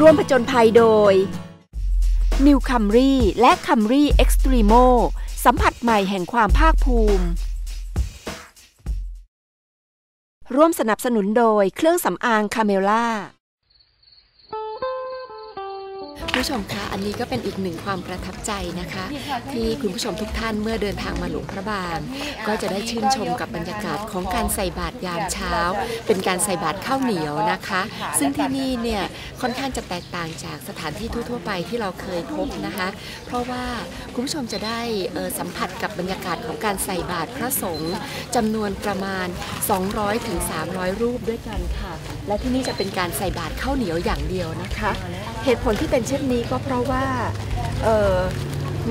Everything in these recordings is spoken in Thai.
ร่วมผจญภัยโดย New Camry และ Camry Extremo สัมผัสใหม่แห่งความภาคภูมิ ร่วมสนับสนุนโดยเครื่องสำอางคาเมล่า ผู้ชมคะอันนี้ก็เป็นอีกหนึ่งความประทับใจนะคะ ที่คุณผู้ชมทุกท่านเมื่อเดินทางมาหลวงพระบาง ก็จะได้ชื่นชมกับบรรยากาศของการใส่บาตรยามเช้า เป็นการใส่บาตรข้าวเหนียวนะคะ ซึ่งที่นี่เนี่ยค่อนข้างจะแตกต่างจากสถานที่ทั่วๆไปที่เราเคยพบนะคะ เพราะว่าคุณผู้ชมจะได้เอ่อสัมผัสกับบรรยากาศของการใส่บาตรพระสงฆ์จำนวนประมาณ 200ถึง300 รูปด้วยกันค่ะ และที่นี่จะเป็นการใส่บาตรข้าวเหนียวอย่างเดียวนะคะ เหตุผลที่เป็นเช่นนี้ก็เพราะว่า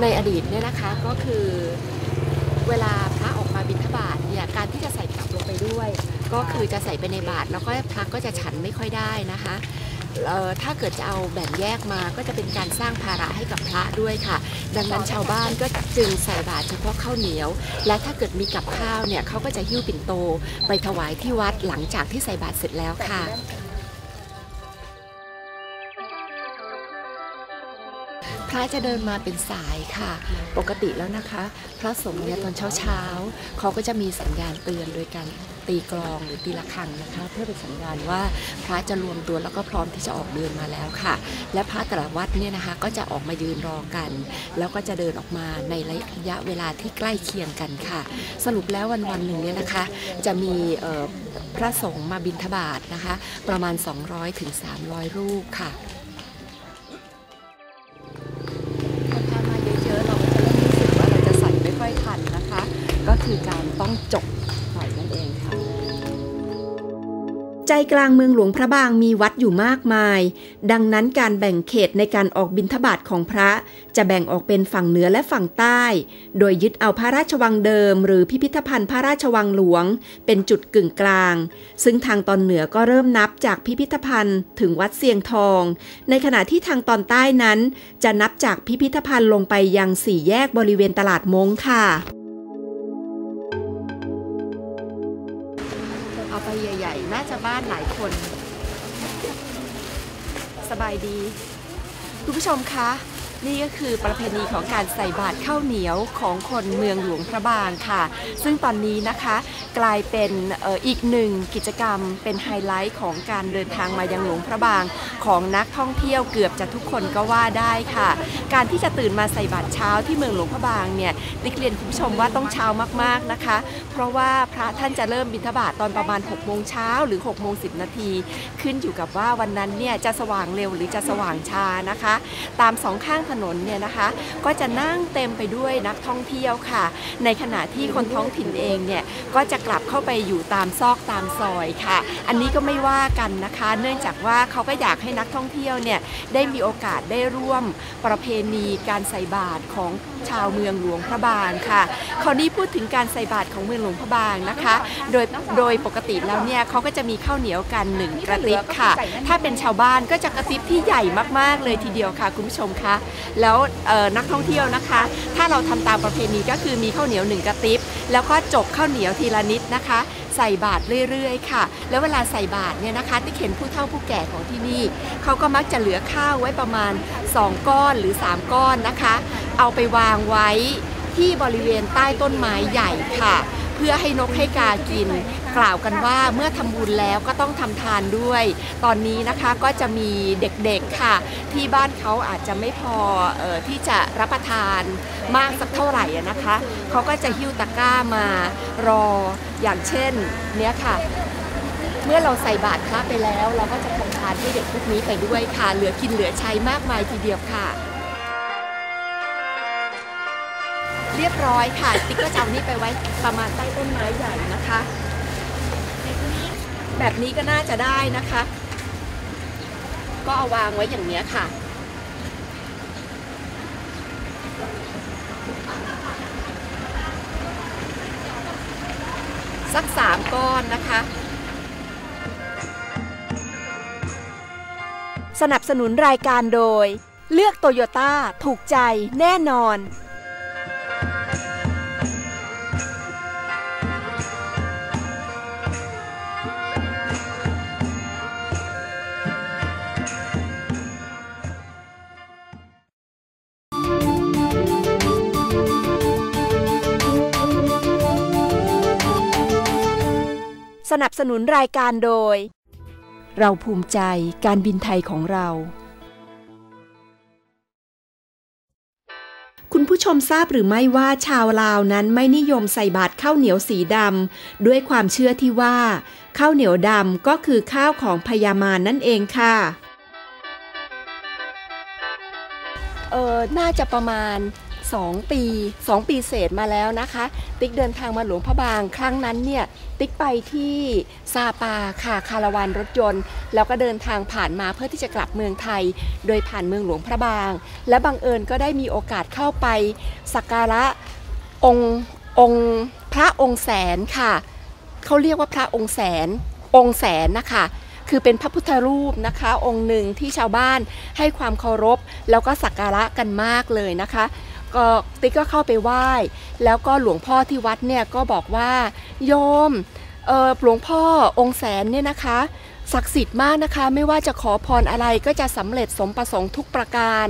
ในอดีตเนี่ยนะคะก็คือเวลาพระออกมาบิณฑบาตเนี่ยการที่จะใส่กลับลงไปด้วย ก็คือจะใส่ไปในบาตรแล้วก็พระก็จะฉันไม่ค่อยได้นะคะถ้าเกิดจะเอาแบ่งแยกมาก็จะเป็นการสร้างภาระให้กับพระด้วยค่ะ ดังนั้นชาวบ้านก็จึงใส่บาตรเฉพาะข้าวเหนียว และถ้าเกิดมีกับข้าวเนี่ยเขาก็จะหิ้วปิ่นโต ไปถวายที่วัดหลังจากที่ใส่บาตรเสร็จแล้วค่ะ พระจะเดินมาเป็นสายค่ะ ปกติแล้วนะคะ พระสงฆ์เนี่ยตอนเช้าๆเขาก็จะมีสัญญาณเตือนโดยการตีกลองหรือตีระฆังนะคะ เพื่อเป็นสัญญาณว่าพระจะรวมตัวแล้วก็พร้อมที่จะออกเดินมาแล้วค่ะ และพระแต่ละวัดเนี่ยนะคะก็จะออกมายืนรอกัน แล้วก็จะเดินออกมาในระยะเวลาที่ใกล้เคียงกันค่ะ สรุปแล้ววันวันหนึ่งเนี่ยนะคะ จะมีพระสงฆ์มาบิณฑบาตนะคะ ประมาณ 200-300ถึง300รูปค่ะ ใจกลางเมืองหลวงพระบางมีวัดอยู่มากมาย ดังนั้นการแบ่งเขตในการออกบิณฑบาตของพระ จะแบ่งออกเป็นฝั่งเหนือและฝั่งใต้ โดยยึดเอาพระราชวังเดิม หรือพิพิธภัณฑ์พระราชวังหลวง เป็นจุดกึ่งกลาง ซึ่งทางตอนเหนือก็เริ่มนับจากพิพิธภัณฑ์ ถึงวัดเสียงทอง ในขณะที่ทางตอนใต้นั้น จะนับจากพิพิธภัณฑ์ลงไปยังสี่แยกบริเวณตลาดมงค่ะ สบายดี คุณผู้ชมคะ นี่ก็คือประเพณีของการใส่บาตรข้าวเหนียวของคนเมืองหลวงพระบางค่ะ ซึ่งตอนนี้นะคะกลายเป็นอออีกหนึ่งกิจกรรมเป็นไฮไลท์ของการเดินทางมายังหลวงพระบางของนักท่องเที่ยวเกือบจะทุกคนก็ว่าได้ค่ะ การที่จะตื่นมาใส่บาตรเช้าที่เมืองหลวงพระบางเนี่ยดิกเรียนคุณผู้ชมว่าต้องเช้ามากๆนะคะ เพราะว่าพระท่านจะเริ่มบิณฑบาตตอนประมาณ6โมงเช้าหรือ6โมง10 นาที ขึ้นอยู่กับว่าวันนั้นเนี่ยจะสว่างเร็วหรือจะสว่างช้านะคะ ตามสองข้างถถนนเนี่ยนะคะ ก็จะนั่งเต็มไปด้วยนักท่องเที่ยวค่ะ ในขณะที่คนท้องถิ่นเองเนี่ยก็จะกลับเข้าไปอยู่ตามซอกตามซอยค่ะ อันนี้ก็ไม่ว่ากันนะคะ เนื่องจากว่าเขาก็อยากให้นักท่องเที่ยวเนี่ยได้มีโอกาสได้ร่วมประเพณีการใส่บาตรของชาวเมืองหลวงพระบางค่ะ คราวนี้พูดถึงการใส่บาตรของเมืองหลวงพระบางนะคะ โดยโดยปกติแล้วเนี่ยเขาก็จะมีข้าวเหนียวกันหนึ่งกระติบค่ะ ถ้าเป็นชาวบ้านก็จะกระติบที่ใหญ่มากๆเลยทีเดียวค่ะ คุณผู้ชมคะแล้วนักท่องเที่ยวนะคะ ถ้าเราทำตามประเพณีก็คือมีข้าวเหนียวหนึ่งกระติบแล้วก็จกข้าวเหนียวทีละนิดนะคะ ใส่บาตรเรื่อยๆ ค่ะ แล้วเวลาใส่บาตรเนี่ยนะคะที่เห็นผู้เฒ่าผู้แก่ของที่นี่เขาก็มักจะเหลือข้าวไว้ประมาณ 2 ก้อนหรือ 3 ก้อนนะคะ เอาไปวางไว้ที่บริเวณใต้ต้นไม้ใหญ่ค่ะ พื่อให้นกให้กากิน กล่าวกันว่าเมื่อทำบุญแล้วก็ต้องทำทานด้วย ตอนนี้นะคะก็จะมีเด็กๆค่ะ ที่บ้านเขาอาจจะไม่พอออที่จะรับประทานมากสักเท่าไหร่นะคะเขาก็จะหิ้วตะกร้ามารออย่างเช่นเนี้ยค่ะเมื่อเราใส่บาตรพระไปแล้ว เราก็จะทำทานให้เด็กพวกนี้ไปด้วยค่ะ เหลือกินเหลือใช้มากมายทีเดียวค่ะ เรียบร้อยค่ะติ๊กก็จะเอานี่ไปไว้ประมาณใต้ต้นไม้ใหญ่นะคะ แบบนี้ก็น่าจะได้นะคะ ก็เอาวางไว้อย่างนี้ค่ะสักสามก้อนนะคะ สนับสนุนรายการโดย เลือกโตโยต้าถูกใจแน่นอน สนับสนุนรายการโดย เราภูมิใจการบินไทยของเรา คุณผู้ชมทราบหรือไม่ว่าชาวลาวนั้นไม่นิยมใส่บาตรข้าวเหนียวสีดำด้วยความเชื่อที่ว่าข้าวเหนียวดำก็คือข้าวของพญามารนั่นเองค่ะเออน่าจะประมาณ 2 ปี 2 ปีเศษมาแล้วนะคะ ติ๊กเดินทางมาหลวงพระบางครั้งนั้นเนี่ยติ๊กไปที่ซาปาค่ะคาราวานรถยนต์ แล้วก็เดินทางผ่านมาเพื่อที่จะกลับเมืองไทย โดยผ่านเมืองหลวงพระบาง และบังเอิญก็ได้มีโอกาสเข้าไปสักการะองค์องค์พระองค์แสนค่ะเขาเรียกว่าพระองค์แสน องค์แสนนะคะคือเป็นพระพุทธรูปนะคะ องค์หนึ่งที่ชาวบ้านให้ความเคารพ แล้วก็สักการะกันมากเลยนะคะ ก็ติ๊กก็เข้าไปไหว้ แล้วก็หลวงพ่อที่วัดเนี่ยก็บอกว่าโยมเออหลวงพ่อองค์แสนเนี่ยนะคะศักดิ์สิทธิ์มากนะคะไม่ว่าจะขอพรอะไรก็จะสำเร็จสมประสงค์ทุกประการ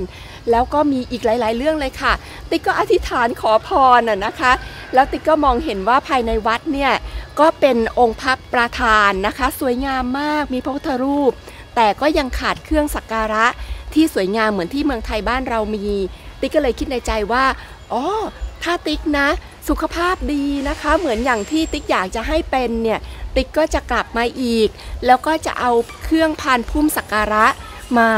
แล้วก็มีอีกหลาย ๆ เรื่องเลยค่ะ ติ๊กก็อธิษฐานขอพรน่ะนะคะ แล้วติ๊กก็มองเห็นว่าภายในวัดเนี่ยก็เป็นองค์พระประธานนะคะ สวยงามมากมีพระพุทธรูป แต่ก็ยังขาดเครื่องสักการะที่สวยงามเหมือนที่เมืองไทยบ้านเรามี ติ๊กก็เลยคิดในใจว่าอ๋อถ้าติ๊กนะ สุขภาพดีนะคะ เหมือนอย่างที่ติ๊กอยากจะให้เป็นเนี่ยติ๊กก็จะกลับมาอีก แล้วก็จะเอาเครื่องพานพุ่มสักการะมา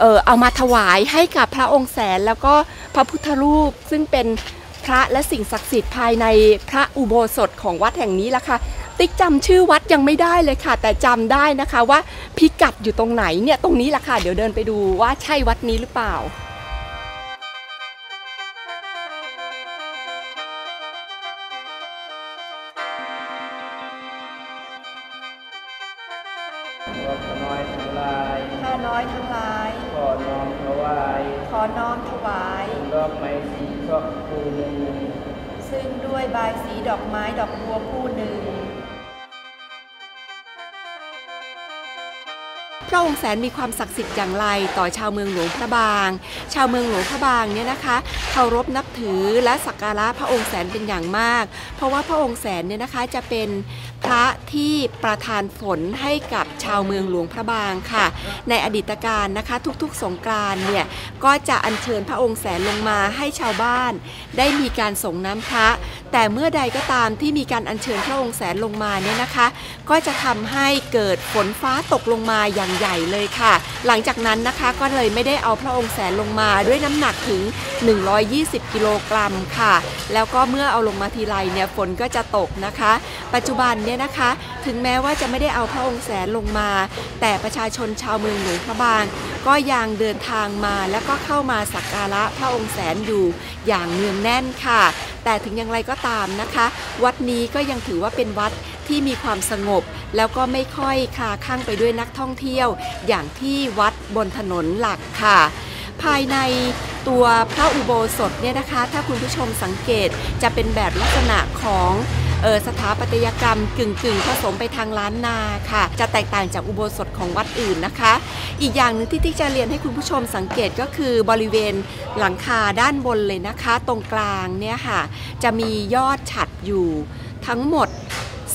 เออเอามาถวายให้กับพระองค์แสนแล้วก็พระพุทธรูปซึ่งเป็นพระและสิ่งศักดิ์สิทธิ์ภายในพระอุโบสถของวัดแห่งนี้ละค่ะ ติ๊กจำชื่อวัดยังไม่ได้เลยค่ะ แต่จำได้นะคะว่าพิกัดอยู่ตรงไหนเนี่ยตรงนี้ละค่ะ เดี๋ยวเดินไปดูว่าใช่วัดนี้หรือเปล่าว่า แสนมีความศักดิ์สิทธิ์อย่างไร ต่อชาวเมืองหลวงพระบาง ชาวเมืองหลวงพระบางเนี่ยนะคะเคารพนับถือและสักการะพระองค์แสนเป็นอย่างมาก เพราะว่าพระองค์แสนเนี่ยนะคะจะเป็นพระที่ประทานฝนให้กับชาวเมืองหลวงพระบางค่ะ ในอดีตการนะคะทุกๆสงกรานเนี่ยก็จะอัญเชิญพระองค์แสนลงมาให้ชาวบ้าน ได้มีการส่งน้ำพระ แต่เมื่อใดก็ตามที่มีการอัญเชิญพระองค์แสนลงมาเนี่ยนะคะ ก็จะทำให้เกิดฝนฟ้าตกลงมาอย่างใหญ่เลยค่ะ หลังจากนั้นนะคะก็เลยไม่ได้เอาพระองค์แสนลงมาด้วยน้ำหนักถึง 120 กิโลกรัมค่ะ แล้วก็เมื่อเอาลงมาทีไรเนี่ยฝนก็จะตกนะคะ ปัจจุบันเนี่ยนะคะ ถึงแม้ว่าจะไม่ได้เอาพระองค์แสนลงมา แต่ประชาชนชาวเมืองหลวงพระบาง ก็ยังเดินทางมาแล้วก็เข้ามาสักการะพระองค์แสนอยู่อย่างเนืองแน่นค่ะ แต่ถึงอย่างไรก็ตามนะคะ วัดนี้ก็ยังถือว่าเป็นวัดที่มีความสงบ แล้วก็ไม่ค่อยคาคลั่งไปด้วยนักท่องเที่ยว อย่างที่วัดบนถนนหลักค่ะ ภายในตัวพระอุโบสถเนี่ยนะคะ ถ้าคุณผู้ชมสังเกตจะเป็นแบบลักษณะของ ออสถาปัตยกรรมกึ่งกึ่งผสมไปทางล้านนาค่ะ จะแตกต่างจากอุโบสถของวัดอื่นนะคะ อีกอย่างหนึ่งที่ที่จะเรียนให้คุณผู้ชมสังเกตก็คือบริเวณหลังคาด้านบนเลยนะคะ ตรงกลางเนี่ยค่ะ จะมียอดฉัดอยู่ทั้งหมด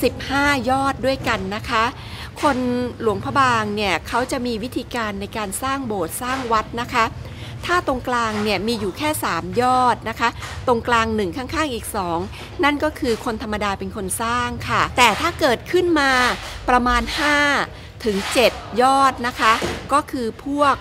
15 ยอดด้วยกันนะคะคนหลวงพระบางเนี่ยเขาจะมีวิธีการในการสร้างโบสถ์สร้างวัดนะคะ ถ้าตรงกลางเนี่ยมีอยู่แค่ 3 ยอดนะคะ ตรงกลางหนึ่งข้างๆอีก 2 นั่นก็คือคนธรรมดาเป็นคนสร้างค่ะ แต่ถ้าเกิดขึ้นมาประมาณ 5 ถึง 7 ยอดนะคะ ก็คือพวก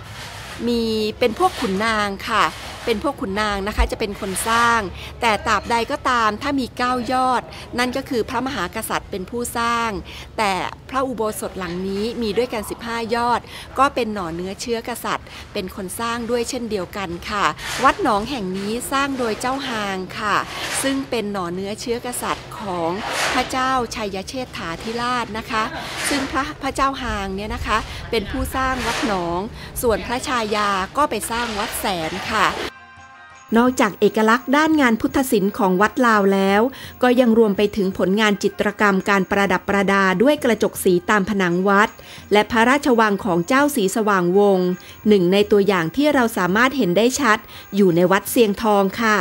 มีเป็นพวกขุนนางค่ะ เป็นพวกขุนนางนะคะจะเป็นคนสร้าง แต่ตราบใดก็ตามถ้ามี 9 ยอด นั่นก็คือพระมหากษัตริย์เป็นผู้สร้าง แต่พระอุโบสถหลังนี้มีด้วยกัน 15 ยอด ก็เป็นหน่อเนื้อเชื้อกษัตริย์ เป็นคนสร้างด้วยเช่นเดียวกันค่ะ วัดหนองแห่งนี้สร้างโดยเจ้าหางค่ะ ซึ่งเป็นหน่อเนื้อเชื้อกษัตริย์ของพระเจ้าชัยเชษฐาธิราชนะคะ ซึ่งพระพระเจ้าหางเนี่ยนะคะ เป็นผู้สร้างวัดหนอง ส่วนพระชายาก็ไปสร้างวัดแสนค่ะ นอกจากเอกลักษณ์ด้านงานพุทธศิลป์ของวัดลาวแล้ว ก็ยังรวมไปถึงผลงานจิตรกรรมการประดับประดาด้วยกระจกสีตามผนังวัด และพระราชวังของเจ้าสีสว่างวงศ์หนึ่งในตัวอย่างที่เราสามารถเห็นได้ชัด อยู่ในวัดเสียงทองค่ะ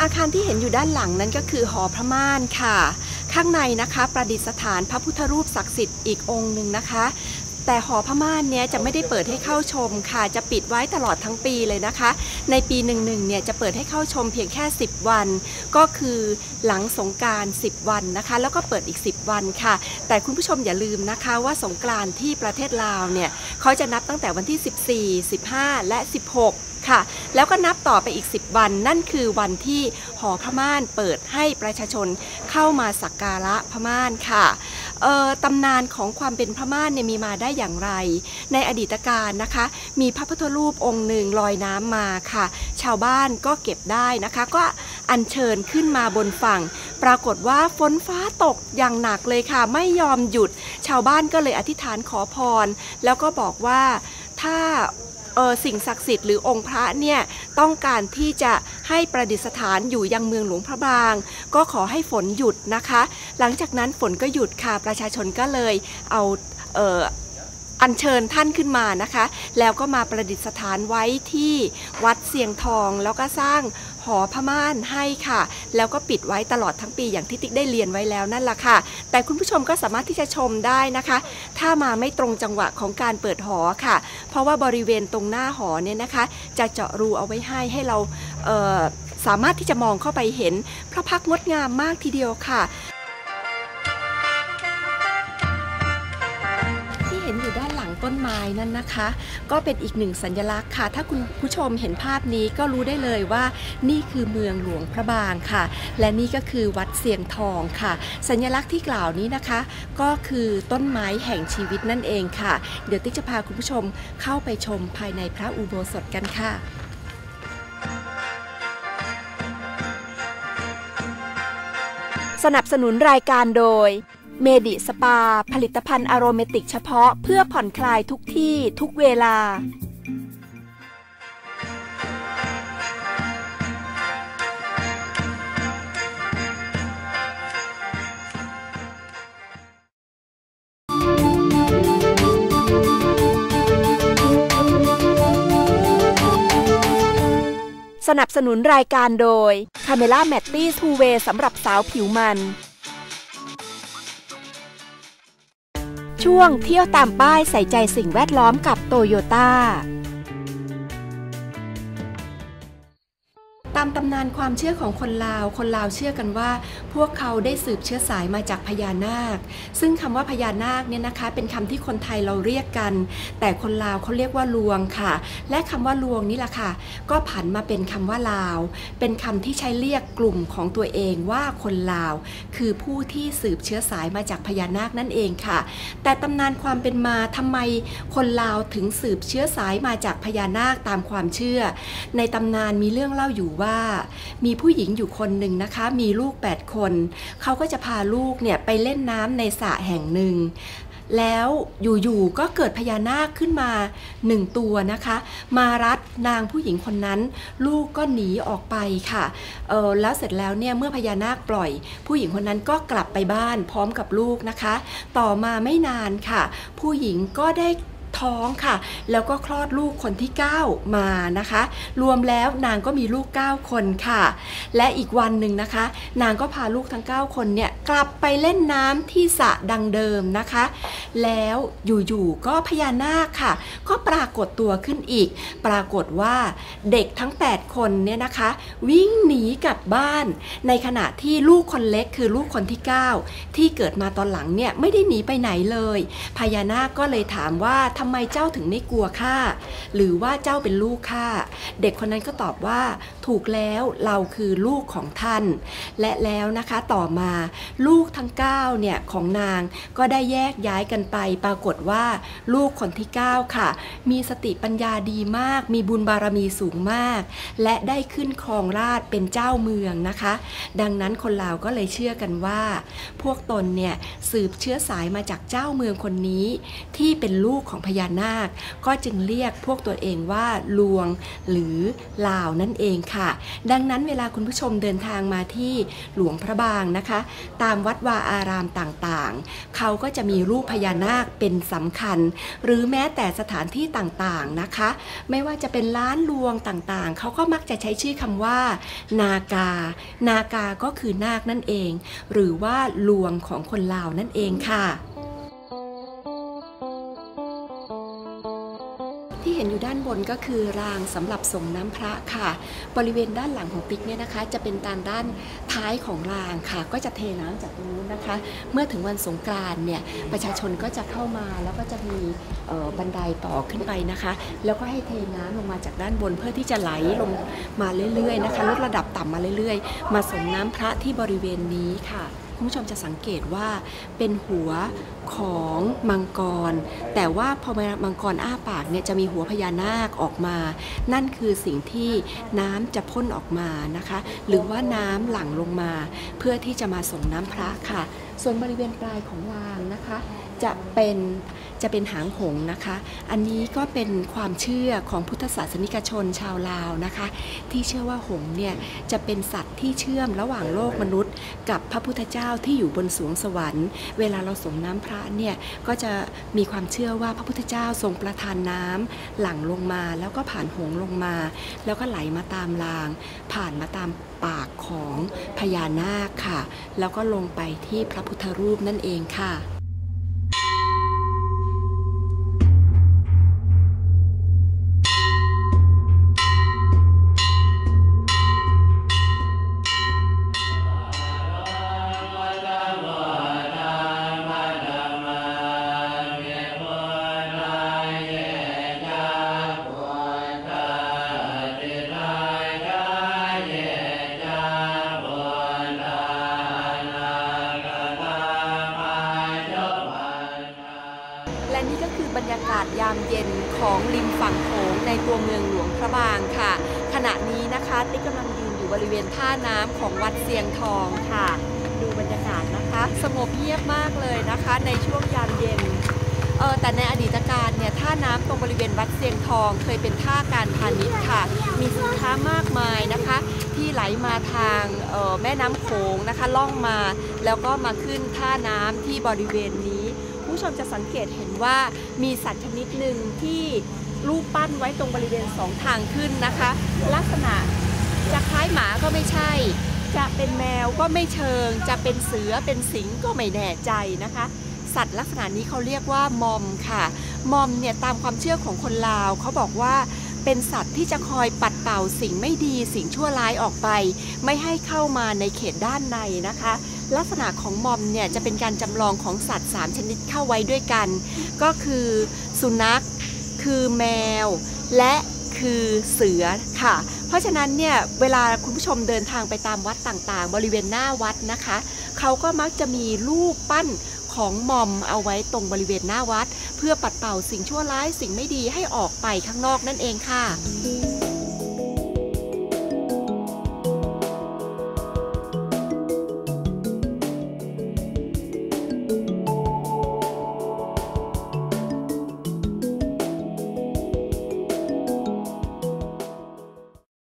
ออาคารที่เห็นอยู่ด้านหลังนั้นก็คือหอพระม่านค่ะ ข้างในนะคะ ประดิษฐานพระพุทธรูปศักดิ์สิทธิ์อีกองค์หนึ่งนะคะ แต่หอพม่านเนี้ยจะไม่ได้เปิดให้เข้าชมค่ะ จะปิดไว้ตลอดทั้งปีเลยนะคะ ในปีหนึ่งหนึ่งเนี่ยจะเปิดให้เข้าชมเพียงแค่ 10 วัน ก็คือหลังสงการ 10 วันนะคะ แล้วก็เปิดอีก 10 วันค่ะ แต่คุณผู้ชมอย่าลืมนะคะว่าสงกรานที่ประเทศลาวเนี่ยเขาจะนับตั้งแต่วันที่ 14 15 และ 16ค่ะแล้วก็นับต่อไปอีก 10 วันนั่นคือวันที่หอพม่านเปิดให้ประชาชนเข้ามาสักการะพม่านค่ะ ตำนานของความเป็นพม่านเนี่ยมีมาได้อย่างไร ในอดีตการนะคะ มีพระพุทธรูปองค์หนึ่งลอยน้ำมาค่ะ ชาวบ้านก็เก็บได้นะคะ ก็อัญเชิญขึ้นมาบนฝั่ง ปรากฏว่าฝนฟ้าตกอย่างหนักเลยค่ะ ไม่ยอมหยุด ชาวบ้านก็เลยอธิษฐานขอพร แล้วก็บอกว่าถ้า สิ่งศักดิ์สิทธิ์หรือองค์พระเนี่ยต้องการที่จะให้ประดิษฐานอยู่ยังเมืองหลวงพระบาง ก็ขอให้ฝนหยุดนะคะ หลังจากนั้นฝนก็หยุดค่ะประชาชนก็เลยเอาเอัญเชิญท่านขึ้นมานะคะ แล้วก็มาประดิษฐานไว้ที่วัดเสียงทอง แล้วก็สร้างหอพม่านให้ค่ะ แล้วก็ปิดไว้ตลอดทั้งปีอย่างที่ติ๊กได้เรียนไว้แล้วนั่นแหละค่ะ แต่คุณผู้ชมก็สามารถที่จะชมได้นะคะ ถ้ามาไม่ตรงจังหวะของการเปิดหอค่ะ เพราะว่าบริเวณตรงหน้าหอเนี่ยนะคะ จะเจาะรูเอาไว้ให้ให้เราเสามารถที่จะมองเข้าไปเห็นพระพักตร์งดงามมากทีเดียวค่ะ ลังต้นไม้นั่นนะคะ ก็เป็นอีกหนึ่งสัญลักษณ์ค่ะ ถ้าคุณผู้ชมเห็นภาพนี้ก็รู้ได้เลยว่า นี่คือเมืองหลวงพระบางค่ะ และนี่ก็คือวัดเสียงทองค่ะ สัญลักษณ์ที่กล่าวนี้นะคะ ก็คือต้นไม้แห่งชีวิตนั่นเองค่ะ เดี๋ยวติ๊กจะพาคุณผู้ชมเข้าไปชมภายในพระอุโบสถกันค่ะสนับสนุนรายการโดย เมดิสปา ผลิตภัณฑ์อโรเมติกเฉพาะเพื่อผ่อนคลายทุกที่ทุกเวลา สนับสนุนรายการโดย c a m e l a m a t t y Two Way สำหรับสาวผิวมัน ช่วงเที่ยวตามป้ายใส่ใจสิ่งแวดล้อมกับโตโยต้า ตำนานความเชื่อของคนลาว คนลาวเชื่อกันว่า พวกเขาได้สืบเชื้อสายมาจากพญานาค ซึ่งคำว่าพญานาคเนี่ยนะคะ เป็นคำที่คนไทยเราเรียกกัน แต่คนลาวเขาเรียกว่าลวงค่ะ และคำว่าลวงนี่แหละค่ะ ก็ผันมาเป็นคำว่าลาว เป็นคำที่ใช้เรียกกลุ่มของตัวเองว่าคนลาว คือผู้ที่สืบเชื้อสายมาจากพญานาคนั่นเองค่ะ แต่ตำนานความเป็นมาทำไมคนลาวถึงสืบเชื้อสายมาจากพญานาคตามความเชื่อ ในตำนานมีเรื่องเล่าอยู่ว่ามีผู้หญิงอยู่คนหนึ่งนะคะ มีลูก 8 คน เขาก็จะพาลูกเนี่ยไปเล่นน้ำในสระแห่งหนึ่งแล้วอยู่ๆก็เกิดพญานาคขึ้นมาหนึ่งตัวนะคะ มารัดนางผู้หญิงคนนั้น ลูกก็หนีออกไปค่ะเออแล้วเสร็จแล้วเนี่ยเมื่อพญานาคปล่อย ผู้หญิงคนนั้นก็กลับไปบ้านพร้อมกับลูกนะคะ ต่อมาไม่นานค่ะ ผู้หญิงก็ได้ ท้องค่ะ แล้วก็คลอดลูกคนที่ 9 มานะคะ รวมแล้วนางก็มีลูก 9 คนค่ะ และอีกวันหนึ่งนะคะ นางก็พาลูกทั้ง 9 คนเนี่ยกลับไปเล่นน้ำที่สระดังเดิมนะคะ แล้วอยู่ๆก็พญานาคค่ะ ก็ปรากฏตัวขึ้นอีก ปรากฏว่าเด็กทั้ง 8 คนเนี่ยนะคะ วิ่งหนีกลับบ้าน ในขณะที่ลูกคนเล็กคือลูกคนที่ 9 ที่เกิดมาตอนหลังเนี่ยไม่ได้หนีไปไหนเลย พญานาคก็เลยถามว่าทำไมเจ้าถึงไม่กลัวข้าหรือว่าเจ้าเป็นลูกข้าเด็กคนนั้นก็ตอบว่า ถูกแล้วเราคือลูกของท่าน และแล้วนะคะต่อมาลูกทั้ง9เนี่ยของนางก็ได้แยกย้ายกันไป ปรากฏว่าลูกคนที่ 9 ค่ะ มีสติปัญญาดีมาก มีบุญบารมีสูงมาก และได้ขึ้นครองราชเป็นเจ้าเมืองนะคะ ดังนั้นคนลาวก็เลยเชื่อกันว่า พวกตนเนี่ยสืบเชื้อสายมาจากเจ้าเมืองคนนี้ที่เป็นลูกของพญานาค ก็จึงเรียกพวกตัวเองว่าลวงหรือลาวนั่นเองค่ะ ดังนั้นเวลาคุณผู้ชมเดินทางมาที่หลวงพระบางนะคะ ตามวัดวาอารามต่างๆ เขาก็จะมีรูปพญานาคเป็นสำคัญ หรือแม้แต่สถานที่ต่างๆนะคะ ไม่ว่าจะเป็นร้านลวงต่างๆ เขาก็มักจะใช้ชื่อคำว่า นากา นากาก็คือนาคนั่นเอง หรือว่าลวงของคนลาวนั่นเองค่ะ ห็นอยู่ด้านบนก็คือรางสำหรับส่งน้ำพระค่ะ บริเวณด้านหลังของติ๊กเนี่ยนะคะ จะเป็นตานด้านท้ายของรางค่ะ ก็จะเทน้ำจากตรงนู้นนะคะ เมื่อถึงวันสงกรานต์เนี่ยประชาชนก็จะเข้ามาแล้วก็จะมีบันไดต่อขึ้นไปนะคะ แล้วก็ให้เทน้ำลงมาจากด้านบนเพื่อที่จะไหลลงมาเรื่อยๆนะคะลดระดับต่ำมาเรื่อยๆ มาส่งน้ำพระที่บริเวณนี้ค่ะ คุณผู้ชมจะสังเกตว่าเป็นหัวของมังกร แต่ว่าพอมังกรอ้าปากเนี่ยจะมีหัวพญานาคออกมา นั่นคือสิ่งที่น้ำจะพ่นออกมานะคะ หรือว่าน้ำหลั่งลงมา เพื่อที่จะมาส่งน้ำพระค่ะ ส่วนบริเวณปลายของวางนะคะ จะเป็น จะเป็นหางหงนะคะ อันนี้ก็เป็นความเชื่อของพุทธศาสนิกชนชาวลาวนะคะ ที่เชื่อว่าหงเนี่ยจะเป็นสัตว์ที่เชื่อมระหว่างโลกมนุษย์ กับพระพุทธเจ้าที่อยู่บนสวงสวรรค์ เวลาเราส่งน้ำพระเนี่ยก็จะมีความเชื่อว่าพระพุทธเจ้าทรงประทานน้ำหลั่งลงมา แล้วก็ผ่านหงลงมา แล้วก็ไหลมาตามราง ผ่านมาตามปากของพญานาคค่ะ แล้วก็ลงไปที่พระพุทธรูปนั่นเองค่ะากามเย็นของริมฝั่งโขงในตัวเมืองหลวงพระบางค่ะ ขณะนี้นะคะติ๊กกำลังยืนอยู่บริเวณท่าน้ำของวัดเสียงทองค่ะ ดูบรรยากาศนะคะ สงบเงียบมากเลยนะคะ ในช่วงยามเย็นเออแต่ในอดีตการเนี่ยท่าน้ำตรงบริเวณวัดเสียงทอง เคยเป็นท่าการพาณิชย์ค่ะ มีสินค้ามากมายนะคะ ที่ไหลมาทางออแม่น้ำโขงนะคะ ล่องมาแล้วก็มาขึ้นท่าน้ำที่บริเวณนี้ ผู้ชมจะสังเกตเห็นว่ามีสัตว์ชนิดหนึ่งที่รูปปั้นไว้ตรงบริเวณสองทางขึ้นนะคะ ลักษณะจะคล้ายหมาก็ไม่ใช่ จะเป็นแมวก็ไม่เชิง จะเป็นเสือเป็นสิงก็ไม่แน่ใจนะคะ สัตว์ลักษณะนี้เขาเรียกว่ามอมค่ะมอมเนี่ยตามความเชื่อของคนลาวเขาบอกว่าเป็นสัตว์ที่จะคอยปัดเป่าสิ่งไม่ดีสิ่งชั่วร้ายออกไป ไม่ให้เข้ามาในเขตด้านในนะคะ ลักษณะของมอมเนี่ยจะเป็นการจำลองของสัตว์ 3 ชนิดเข้าไว้ด้วยกัน ก็คือสุนัข คือแมว และคือเสือค่ะ เพราะฉะนั้นเนี่ยเวลาคุณผู้ชมเดินทางไปตามวัดต่างๆ บริเวณหน้าวัดนะคะ เขาก็มักจะมีรูปปั้นของมอมเอาไว้ตรงบริเวณหน้าวัด เพื่อปัดเป่าสิ่งชั่วร้ายสิ่งไม่ดีให้ออกไปข้างนอกนั่นเองค่ะ